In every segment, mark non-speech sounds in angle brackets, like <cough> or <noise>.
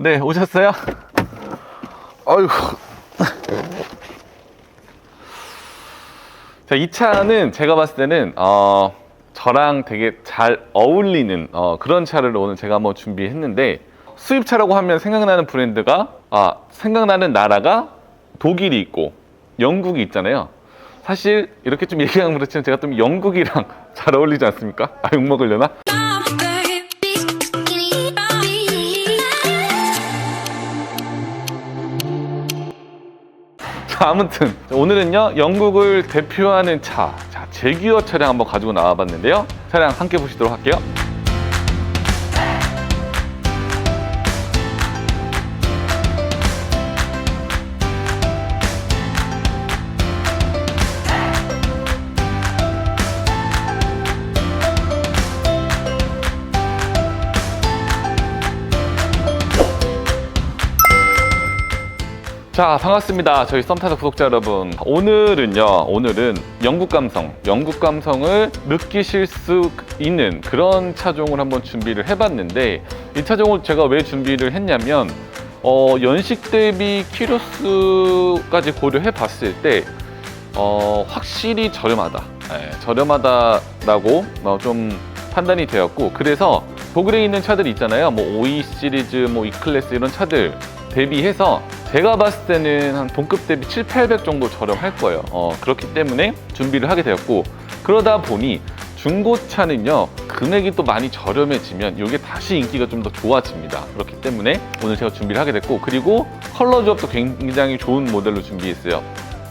네, 오셨어요? 아이고. 자, 이 차는 제가 봤을 때는, 어, 저랑 되게 잘 어울리는, 어, 그런 차를 오늘 제가 한번 준비했는데, 수입차라고 하면 생각나는 브랜드가, 아, 생각나는 나라가 독일이 있고, 영국이 있잖아요. 사실, 이렇게 좀 얘기하면 그렇지만 제가 좀 영국이랑 <laughs> 잘 어울리지 않습니까? 아, 욕먹으려나? 자, <laughs> 아무튼 오늘은요 영국을 대표하는 차, 자 제규어 차량 한번 가지고 나와봤는데요. 차량 함께 보시도록 할게요. 자 반갑습니다. 저희 썸타서 구독자 여러분. 오늘은요 오늘은 영국 감성 영국 감성을 느끼실 수 있는 그런 차종을 한번 준비를 해봤는데 이 차종을 제가 왜 준비를 했냐면 어, 연식 대비 키로수까지 고려해 봤을 때 어, 확실히 저렴하다. 예, 저렴하다라고 어, 좀 판단이 되었고 그래서 독일에 있는 차들 있잖아요. 뭐 OE 시리즈 뭐 E클래스 이런 차들 대비해서 제가 봤을 때는 한 동급 대비 7, 800 정도 저렴할 거예요. 어, 그렇기 때문에 준비를 하게 되었고 그러다 보니 중고차는요 금액이 또 많이 저렴해지면 이게 다시 인기가 좀 더 좋아집니다. 그렇기 때문에 오늘 제가 준비를 하게 됐고 그리고 컬러 조합도 굉장히 좋은 모델로 준비했어요.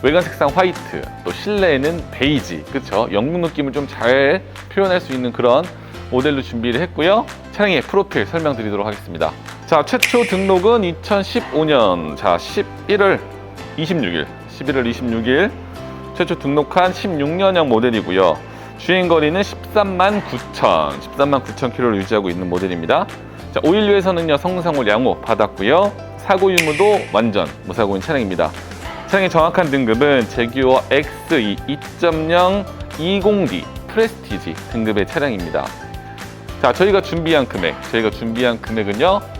외관 색상 화이트, 또 실내에는 베이지, 그쵸? 영국 느낌을 좀 잘 표현할 수 있는 그런 모델로 준비를 했고요. 차량의 프로필 설명드리도록 하겠습니다. 자, 최초 등록은 2015년, 자, 11월 26일, 11월 26일 최초 등록한 16년형 모델이고요. 주행 거리는 13만 9천, 13만 9천 킬로를 유지하고 있는 모델입니다. 자, 오일류에서는요, 성능상을 양호 받았고요. 사고 유무도 완전 무사고인 차량입니다. 차량의 정확한 등급은 제규어 X2 2.0 20D 프레스티지 등급의 차량입니다. 자, 저희가 준비한 금액, 저희가 준비한 금액은요,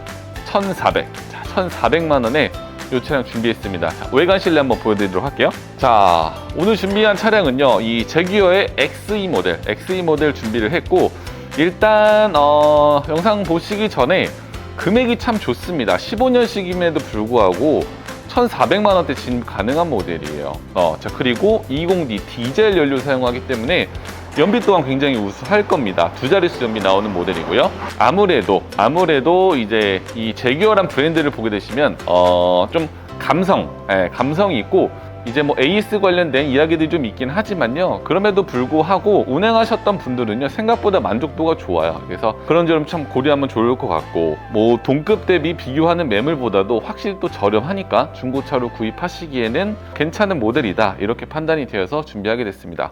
1,400. 자, 1,400만 원에 이 차량 준비했습니다. 자, 외관 실내 한번 보여드리도록 할게요. 자, 오늘 준비한 차량은요, 이 제규어의 XE 모델, XE 모델 준비를 했고, 일단, 어, 영상 보시기 전에 금액이 참 좋습니다. 15년식임에도 불구하고 1,400만 원대 진입 가능한 모델이에요. 어, 자, 그리고 20D 디젤 연료 사용하기 때문에 연비 또한 굉장히 우수할 겁니다. 두 자릿수 연비 나오는 모델이고요. 아무래도 아무래도 이제 이 제규어란 브랜드를 보게 되시면 어 좀 감성, 예, 감성이 있고 이제 뭐 에이스 관련된 이야기들이 좀 있긴 하지만요. 그럼에도 불구하고 운행하셨던 분들은요 생각보다 만족도가 좋아요. 그래서 그런 점참 고려하면 좋을 것 같고 뭐 동급 대비 비교하는 매물보다도 확실히 또 저렴하니까 중고차로 구입하시기에는 괜찮은 모델이다 이렇게 판단이 되어서 준비하게 됐습니다.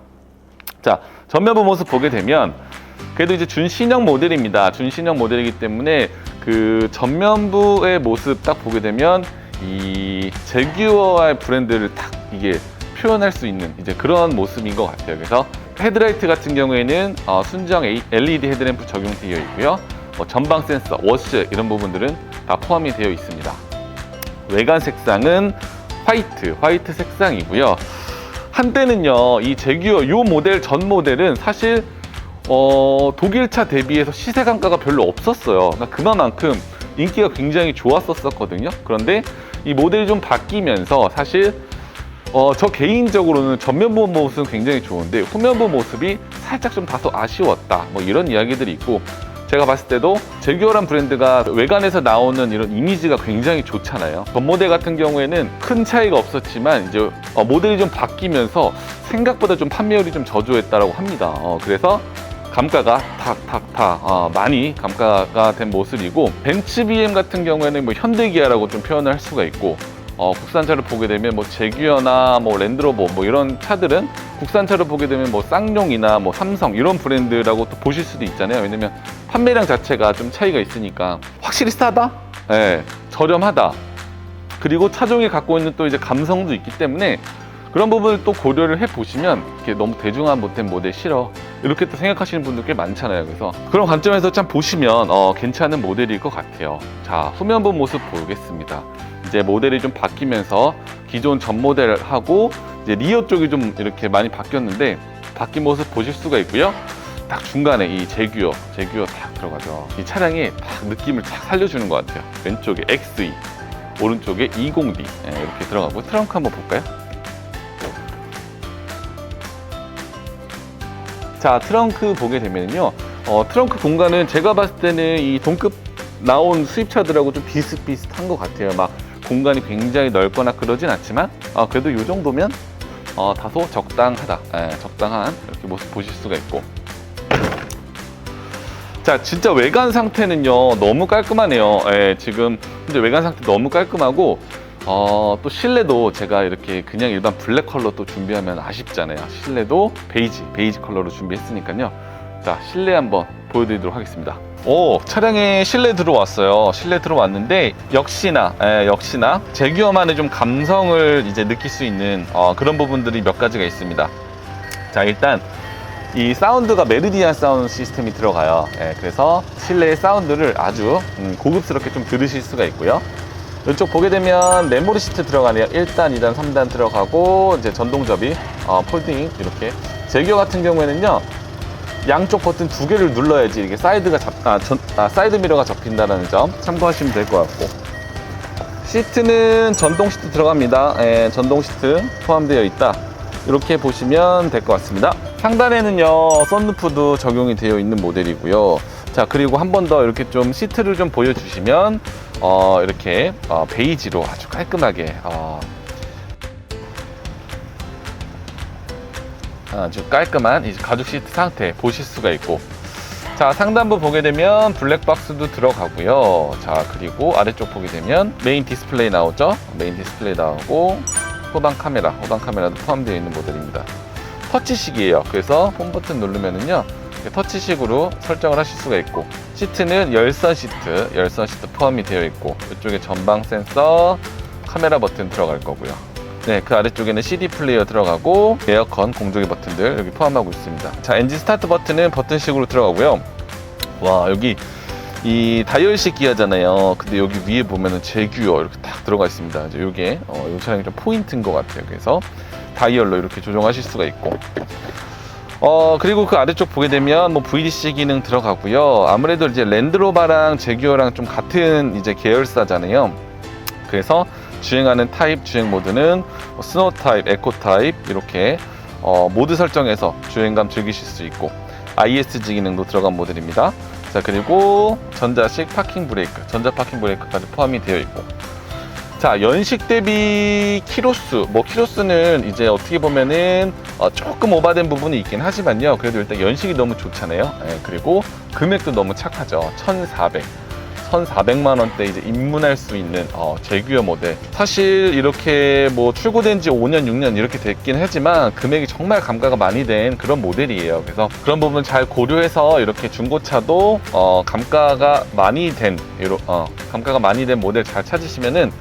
자, 전면부 모습 보게 되면 그래도 이제 준신형 모델입니다. 준신형 모델이기 때문에 그 전면부의 모습 딱 보게 되면 이 제규어의 브랜드를 딱 이게 표현할 수 있는 이제 그런 모습인 것 같아요. 그래서 헤드라이트 같은 경우에는 어, 순정 LED 헤드램프 적용되어 있고요. 뭐 전방 센서, 워시 이런 부분들은 다 포함이 되어 있습니다. 외관 색상은 화이트, 화이트 색상이고요. 한때는요, 이 제규어 요 모델 전 모델은 사실 어, 독일차 대비해서 시세 단가가 별로 없었어요. 그러니까 그만큼 인기가 굉장히 좋았었거든요. 그런데 이 모델이 좀 바뀌면서 사실 어, 저 개인적으로는 전면부 모습은 굉장히 좋은데 후면부 모습이 살짝 좀 다소 아쉬웠다. 뭐 이런 이야기들이 있고 제가 봤을 때도 제규어란 브랜드가 외관에서 나오는 이런 이미지가 굉장히 좋잖아요. 전 모델 같은 경우에는 큰 차이가 없었지만 이제 어, 모델이 좀 바뀌면서 생각보다 좀 판매율이 좀 저조했다라고 합니다. 어, 그래서 감가가 탁탁탁 어, 많이 감가가 된 모습이고 벤츠 BM 같은 경우에는 뭐 현대기아라고 좀 표현을 할 수가 있고 어, 국산차를 보게 되면 뭐 제규어나 뭐 랜드로버 뭐 이런 차들은 국산차를 보게 되면 뭐 쌍용이나 뭐 삼성 이런 브랜드라고 또 보실 수도 있잖아요. 왜냐면 판매량 자체가 좀 차이가 있으니까 확실히 싸다, 예, 저렴하다. 그리고 차종이 갖고 있는 또 이제 감성도 있기 때문에 그런 부분을 또 고려를 해 보시면 이렇게 너무 대중화 못된 모델 싫어 이렇게 또 생각하시는 분들 꽤 많잖아요. 그래서 그런 관점에서 참 보시면 어, 괜찮은 모델일 것 같아요. 자 후면부 모습 보겠습니다. 이제 모델이 좀 바뀌면서 기존 전 모델하고 이제 리어 쪽이 좀 이렇게 많이 바뀌었는데 바뀐 모습 보실 수가 있고요. 딱 중간에 이 제규어, 제규어 딱 들어가죠. 이 차량이 딱 느낌을 딱 살려주는 것 같아요. 왼쪽에 XE, 오른쪽에 20D 예, 이렇게 들어가고 트렁크 한번 볼까요? 자 트렁크 보게 되면요 어, 트렁크 공간은 제가 봤을 때는 이 동급 나온 수입차들하고 좀 비슷비슷한 것 같아요 막 공간이 굉장히 넓거나 그러진 않지만 어, 그래도 이 정도면 어, 다소 적당하다. 예, 적당한 이렇게 모습 보실 수가 있고. 자 진짜 외관 상태는요 너무 깔끔하네요. 예, 지금 근데 외관 상태 너무 깔끔하고 어, 또 실내도 제가 이렇게 그냥 일반 블랙 컬러 또 준비하면 아쉽잖아요. 실내도 베이지 베이지 컬러로 준비했으니까요 자 실내 한번 보여드리도록 하겠습니다 오 차량에 실내 들어왔어요 실내 들어왔는데 역시나 예, 역시나 제규어만의 좀 감성을 이제 느낄 수 있는 어, 그런 부분들이 몇 가지가 있습니다 자 일단 이 사운드가 메르디안 사운드 시스템이 들어가요. 예, 그래서 실내의 사운드를 아주 음, 고급스럽게 좀 들으실 수가 있고요. 이쪽 보게 되면 메모리 시트 들어가네요. 1단, 2단, 3단 들어가고 이제 전동 접이, 어, 폴딩 이렇게. 제규어 같은 경우에는요. 양쪽 버튼 두 개를 눌러야지 이게 사이드가 잡, 아, 전, 아, 사이드 미러가 접힌다는 점 참고하시면 될 것 같고. 시트는 전동 시트 들어갑니다. 예, 전동 시트 포함되어 있다. 이렇게 보시면 될 것 같습니다. 상단에는요, 썬루프도 적용이 되어 있는 모델이고요. 자, 그리고 한 번 더 이렇게 좀 시트를 좀 보여주시면, 어, 이렇게 어, 베이지로 아주 깔끔하게, 어, 아주 깔끔한 가죽 시트 상태 보실 수가 있고, 자, 상단부 보게 되면 블랙박스도 들어가고요. 자, 그리고 아래쪽 보게 되면 메인 디스플레이 나오죠? 메인 디스플레이 나오고, 후방 카메라, 후방 카메라도 포함되어 있는 모델입니다. 터치식이에요. 그래서 홈 버튼 누르면은요, 터치식으로 설정을 하실 수가 있고, 시트는 열선 시트, 열선 시트 포함이 되어 있고, 이쪽에 전방 센서, 카메라 버튼 들어갈 거고요. 네, 그 아래쪽에는 CD 플레이어 들어가고 에어컨 공조기 버튼들 여기 포함하고 있습니다. 자, 엔진 스타트 버튼은 버튼식으로 들어가고요. 와, 여기 이 다이얼식 기어잖아요. 근데 여기 위에 보면은 제규어 이렇게 딱 들어가 있습니다. 이제 이게 어, 이 차량이 좀 포인트인 것 같아요. 그래서 다이얼로 이렇게 조정하실 수가 있고. 어 그리고 그 아래쪽 보게 되면 뭐 VDC 기능 들어가고요. 아무래도 이제 랜드로바랑 제규어랑 좀 같은 이제 계열사잖아요. 그래서 주행하는 타입 주행 모드는 뭐 스노우 타입, 에코 타입 이렇게 어, 모드 설정해서 주행감 즐기실 수 있고 ISG 기능도 들어간 모델입니다. 자 그리고 전자식 파킹 브레이크, 전자 파킹 브레이크까지 포함이 되어 있고 자 연식 대비 키로수, 뭐 키로수는 이제 어떻게 보면은 어, 조금 오바된 부분이 있긴 하지만요. 그래도 일단 연식이 너무 좋잖아요. 예, 그리고 금액도 너무 착하죠. 1,400. 1,400만 원대 이제 입문할 수 있는 어, 제규어 모델. 사실 이렇게 뭐 출고된 지 5년, 6년 이렇게 됐긴 하지만 금액이 정말 감가가 많이 된 그런 모델이에요. 그래서 그런 부분 잘 고려해서 이렇게 중고차도 어, 감가가 많이 된 이런 어, 감가가 많이 된 모델 잘 찾으시면은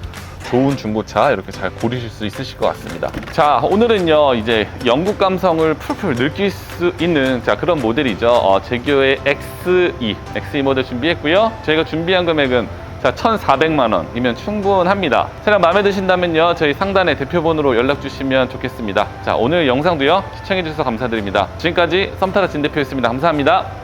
좋은 중고차 이렇게 잘 고르실 수 있으실 것 같습니다. 자, 오늘은요, 이제 영국 감성을 풀풀 느낄 수 있는 자, 그런 모델이죠. 어, 제규어의 XE, XE 모델 준비했고요. 저희가 준비한 금액은 자, 1,400만 원이면 충분합니다. 차량 마음에 드신다면요, 저희 상단에 대표번호로 연락 주시면 좋겠습니다. 자, 오늘 영상도요, 시청해주셔서 감사드립니다. 지금까지 썸타라 진 대표였습니다. 감사합니다.